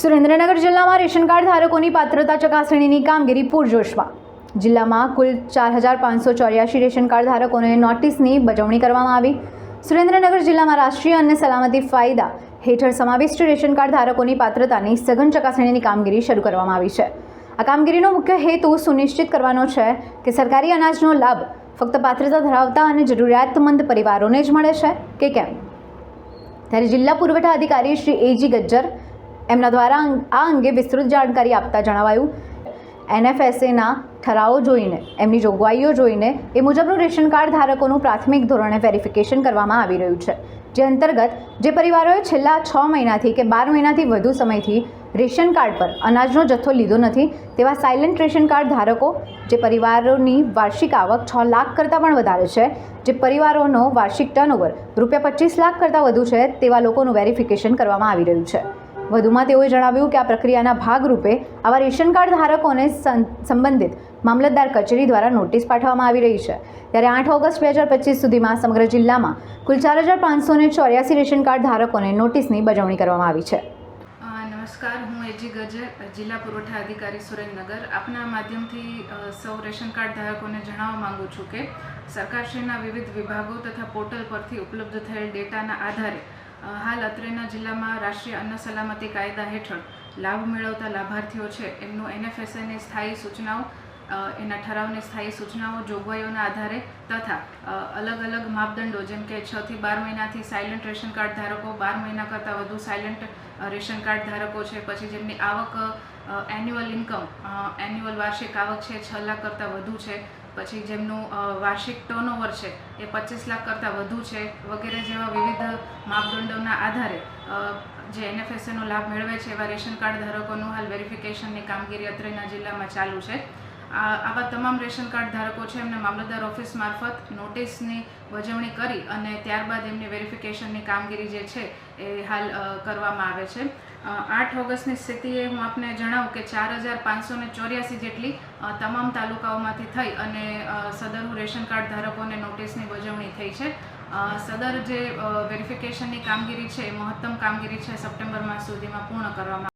સુરેન્દ્રનગર જિલ્લામાં ration card ધારકોની પાત્રતા ચકાસણીની કામગીરી પૂરજોશમાં. જિલ્લામાં કુલ ચાર હજાર પાંચસો ચોર્યાસી રેશન કાર્ડ ધારકોને નોટિસની બજવણી કરવામાં આવી. સુરેન્દ્રનગર જિલ્લામાં રાષ્ટ્રીય અન્ન સલામતી ફાયદા હેઠળ સમાવિષ્ટ રેશન કાર્ડ ધારકોની પાત્રતાની સઘન ચકાસણીની કામગીરી શરૂ કરવામાં આવી છે. આ કામગીરીનો મુખ્ય હેતુ સુનિશ્ચિત કરવાનો છે કે સરકારી અનાજનો લાભ ફક્ત પાત્રતા ધરાવતા અને જરૂરિયાતમંદ પરિવારોને જ મળે છે કે કેમ? ત્યારે જિલ્લા પુરવઠા અધિકારી શ્રી એજી ગજ્જર એમના દ્વારા આ અંગે વિસ્તૃત જાણકારી આપતા જણાવાયું. એનએફએસએના ઠરાવો જોઈને, એમની જોગવાઈઓ જોઈને એ મુજબનું રેશન કાર્ડ ધારકોનું પ્રાથમિક ધોરણે વેરિફિકેશન કરવામાં આવી રહ્યું છે. જે અંતર્ગત, જે પરિવારોએ છેલ્લા છ મહિનાથી કે બાર મહિનાથી વધુ સમયથી રેશન કાર્ડ પર અનાજનો જથ્થો લીધો નથી, તેવા સાયલેન્ટ રેશન કાર્ડ ધારકો, જે પરિવારોની વાર્ષિક આવક છ લાખ કરતાં પણ વધારે છે, જે પરિવારોનો વાર્ષિક ટર્નઓવર રૂપિયા પચીસ લાખ કરતાં વધુ છે, તેવા લોકોનું વેરિફિકેશન કરવામાં આવી રહ્યું છે. વધુમાં તેઓએ જણાવ્યું કે આ પ્રક્રિયાના ભાગરૂપે આવા રેશન કાર્ડ ધારકોને સંબંધિત મામલતદાર કચેરી દ્વારા નોટિસ પાઠવવામાં આવી રહી છે. ત્યારે આઠ ઓગસ્ટ બે હજાર પચીસ સુધીમાં સમગ્ર જિલ્લામાં કુલ ચાર હજાર પાંચસો ને ચોર્યાસી રેશન કાર્ડ ધારકોને નોટિસની બજવણી કરવામાં આવી છે. નમસ્કાર. હું એજી ગજર, જિલ્લા પુરવઠા અધિકારી સુરેન્દ્રનગર. આપના માધ્યમથી સૌ રેશન કાર્ડ ધારકોને જણાવવા માંગુ છું કે, સરકારશ્રીના વિવિધ વિભાગો તથા પોર્ટલ પરથી ઉપલબ્ધ થયેલ ડેટાના આધારે હાલ અત્રેના જિલ્લામાં રાષ્ટ્રીય અન્ન સલામતી કાયદા હેઠળ લાભ મેળવતા લાભાર્થીઓ છે, એમનું એનએફએસએની સ્થાયી સૂચનાઓ એના ઠરાવની સ્થાયી સૂચનાઓ, જોગવાઈઓના આધારે તથા અલગ અલગ માપદંડો જેમ કે છ થી બાર મહિનાથી સાયલન્ટ રેશન કાર્ડ ધારકો, બાર મહિના કરતાં વધુ સાયલન્ટ રેશન કાર્ડ ધારકો છે, પછી જેમની આવક એન્યુઅલ ઇન્કમ એન્યુઅલ વાર્ષિક આવક છે, છ લાખ કરતાં વધુ છે પછી જેમનું વાર્ષિક ટર્નઓવર છે, એ પચીસ લાખ કરતાં વધુ છે, વગેરે જેવા વિવિધ માપદંડોના આધારે જે એનએફએસએનો લાભ મેળવે છે એવા રેશન કાર્ડ ધારકોનું હાલ વેરિફિકેશનની કામગીરી અત્રેના જિલ્લામાં ચાલુ છે. આવા તમામ રેશન કાર્ડ ધારકો છે એમને મામલતદાર ઓફિસ મારફત નોટિસની વજવણી કરી અને ત્યારબાદ એમની વેરિફિકેશનની કામગીરી જે છે એ હાલ કરવામાં આવે છે. આઠ ઓગસ્ટની સ્થિતિએ હું આપને જણાવું કે ચાર હજાર પાંચસો ને ચોર્યાસી જેટલી તમામ તાલુકાઓમાંથી થઈ અને સદરનું રેશન કાર્ડ ધારકોને નોટિસની વજવણી થઈ છે. સદર જે વેરિફિકેશનની કામગીરી છે એ મહત્તમ કામગીરી છે, સપ્ટેમ્બર માસ સુધીમાં પૂર્ણ કરવામાં